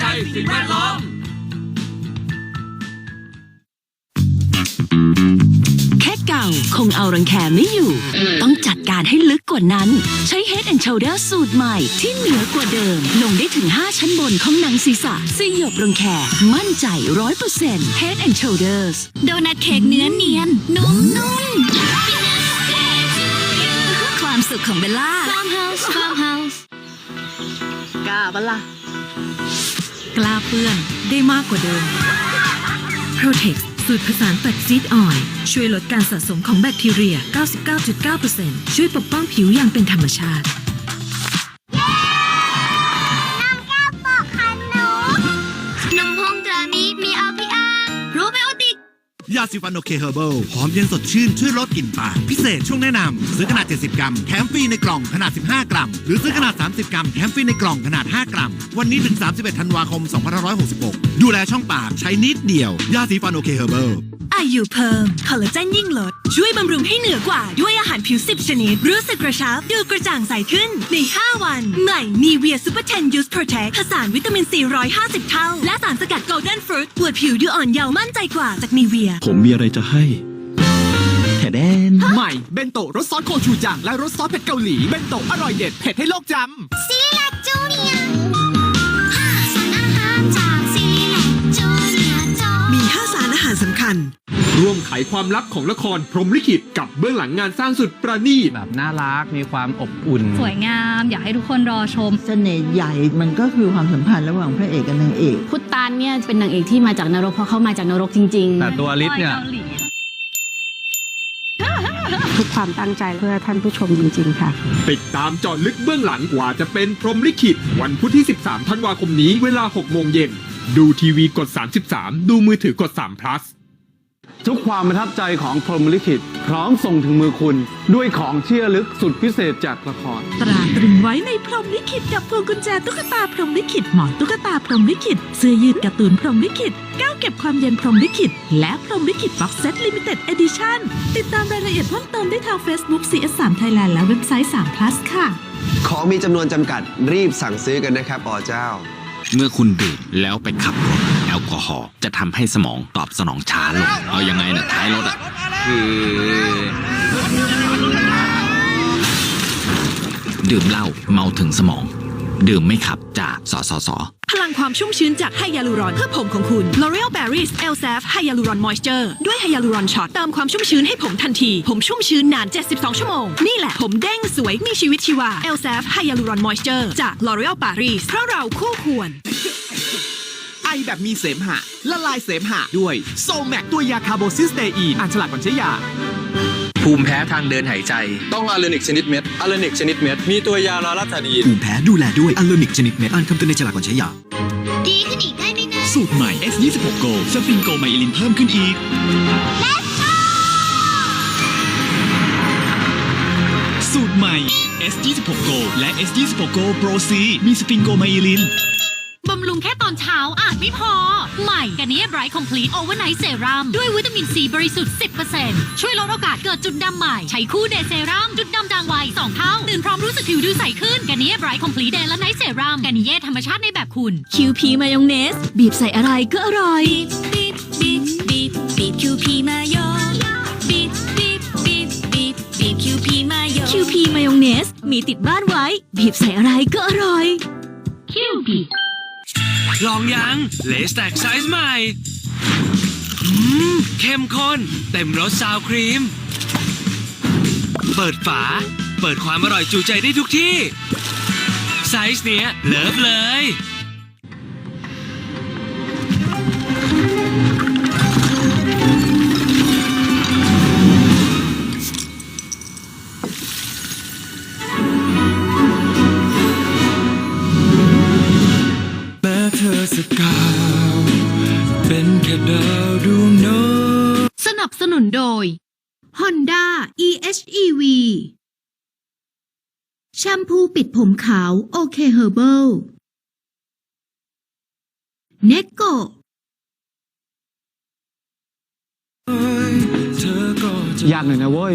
ใจสิ่งแวดล้อม แค่เก่าคงเอารังแคไม่อยู่ ต้องจัดการให้ลึกกว่านั้น ใช้ Head and Shoulder สูตรใหม่ที่เหนือกว่าเดิม ลงได้ถึง 5 ชั้นบนของหนังศีรษะสยบรังแคมั่นใจ 100% Head and Shoulders โดนัทเค้กเนื้อเนียน นุ่มนุ่มความสุขของเบลล่า Farmhouse Farmhouse กล้าบละกล้าเปื้อนได้มากกว่าเดิม Protex สูตรผสานแบคซีดออย ช่วยลดการสะสมของแบคทีเรีย 99.9%ช่วยปกป้องผิวอย่างเป็นธรรมชาติ ยาสีฟันโอเคเฮอร์เบิลหอมเย็นสดชื่นช่วยลดกลิ่นปากพิเศษช่วงแนะนำซื้อขนาด 70 กรัมแถมฟรีในกล่องขนาด 15 กรัม หรือซื้อขนาด 30 กรัมแถมฟรีในกล่องขนาด 5 กรัม วันนี้ถึง 31 ธันวาคม 2566 ดูแลช่องปากใช้นิดเดียวยาสีฟันโอเคเฮอร์เบิล อายุเพิ่มคอลลาเจนยิ่งลด ช่วยบำรุงให้เหนือกว่าด้วยอาหารผิว 10 ชนิด รู้สึกกระชับ ดูกระจ่างใสขึ้น ใน 5 วัน ใหม่นีเวียซูเปอร์เทนยูสโปรเทคผสานวิตามินซี150 เท่า และสารสกัดโกลเด้นฟรุตปวดผิวดูอ่อนเยาว์มั่นใจกว่าจากนีเวีย ผมมีอะไรจะให้แถแดนใหม่เบนโตะรสซอสโคชูจังและรสซอสเผ็ดเกาหลีเบนโตะอร่อยเด็ดเผ็ดให้โลกจำซีแลกจูเนียสารอาหารจากซีแลกจูเนียจอมี5สารอาหารสำคัญ ร่วมไขความลับของละครพรหมลิขิตกับเบื้องหลังงานสร้างสุดประณีต แบบน่ารักมีความอบอุ่น สวยงาม อยากให้ทุกคนรอชม เสน่ห์ใหญ่มันก็คือความสัมพันธ์ระหว่างพระเอกกับนางเอก พุตตานเนี่ยเป็นนางเอกที่มาจากนรกเพราะเขามาจากนรกจริงแต่ตัวลิศเนี่ยทุกความตั้งใจเพื่อท่านผู้ชมจริง ๆ ค่ะ ติดตามเจาะลึกเบื้องหลังกว่าจะเป็นพรหมลิขิต วันพุธที่ 13 ธันวาคมนี้เวลา 6 โมงเย็น ดูทีวีกด 33 ดูมือถือกด3 plus ทุกความประทับใจของพรหมลิขิต พร้อมส่งถึงมือคุณ ด้วยของเชื่อลึกสุดพิเศษจากละคร ตราตรึงไว้ในพรหมลิขิตกับพวงกุญแจตุ๊กตาพรหมลิขิตหมอนตุ๊กตาพรหมลิขิตเสื้อยืดการ์ตูนพรหมลิขิตแก้วเก็บความเย็นพรหมลิขิต และพรหมลิขิตบ็อกเซตลิมิเต็ดเอดิชั่นติดตามรายละเอียดเพิ่มเติมได้ทาง Facebook CS3 Thailand และเว็บไซต์3 plus ค่ะ ของมีจำนวนจำกัดรีบสั่งซื้อกันนะครับอ๋อเจ้า เมื่อคุณดื่มแล้วไปขับรถแอ ลกอฮอล์จะทำให้สมองตอบสนองช้าลง เอายังไงนะท้ายรถอะคือดื่มเหล้าเมาถึงสมอง ดื่มไม่ขับจากสสสพลังความชุ่มชื้นจากไฮยาลูรอนเพื่อผมของคุณ L'Oreal Paris e l s a f ไฮยาลูรอน Moisture ด้วยไฮยาลูรอนช็อตเติมความชุ่มชื้นให้ผมทันที ผมชุ่มชื้นนาน 72 ชั่วโมง นี่แหละผมเด้งสวยมีชีวิตชีวา e l s a f ไฮยาลูรอน Moisture จาก L'Oreal Paris เพราะเราคู่ควร แบบมีเสมหะ ละลายเสมหะด้วยโซแมกตัวยาคาร์โบซิสเตอีนอ่านฉลากก่อนใช้ยาภูมิแพ้ทางเดินหายใจ ต้องอาเลนิกชนิดเม็ดอาเลนิกชนิดเม็ด มีตัวยาลาลัตาดีนภูมิแพ้ดูแลด้วยอัลโลนิกชนิดเม็ด อ่านคำเตือนในฉลากก่อนใช้ยา ดีขึ้นอีกได้ไหมนะสูตรใหม่ S26 Go สฟินโกไมลินเพิ่มขึ้นอีก สูตรใหม่ S26 Go และ S26 Go Pro C มีสฟินโกไมลิน บำรุงแค่ตอนเช้าอาจไม่พอ ใหม่กานิเย่ไบรท์คอมพลีทโอเวอร์ไนท์เซรั่มด้วยวิตามินซีบริสุทธิ์ 10%ช่วยลดโอกาสเกิดจุดดำใหม่ ใช้คู่เดย์เซรั่มจุดดำจางไว2เท่า ตื่นพร้อมรู้สึกผิวดูใสขึ้นกานิเย่ไบรท์คอมพลีทเดย์และไนท์เซรั่มกานิเย่ธรรมชาติในแบบคุณ QP มายองเนส บีบใส่อะไรก็อร่อยบีบบีบบีบบีบคิวพีมาโยบีบบีบบีบบีบบีบคิวพีมาโย QP มายองเนสมีติดบ้านไว้ บีบใส่อะไรก็อร่อยคิวบี ลองยังเลสแตกไซส์ใหม่เข้มข้น เต็มรสซาวครีม เปิดฝา เปิดความอร่อยจูใจได้ทุกที่ ไซส์เนี้ยเลิฟเลย ดวงน้อยสนับสนุนโดย Honda EHEV แชมพูปิดผมขาวโอเคเฮอร์เบิลเนโกเธอก็จะ ยากหน่อยนะเว้ย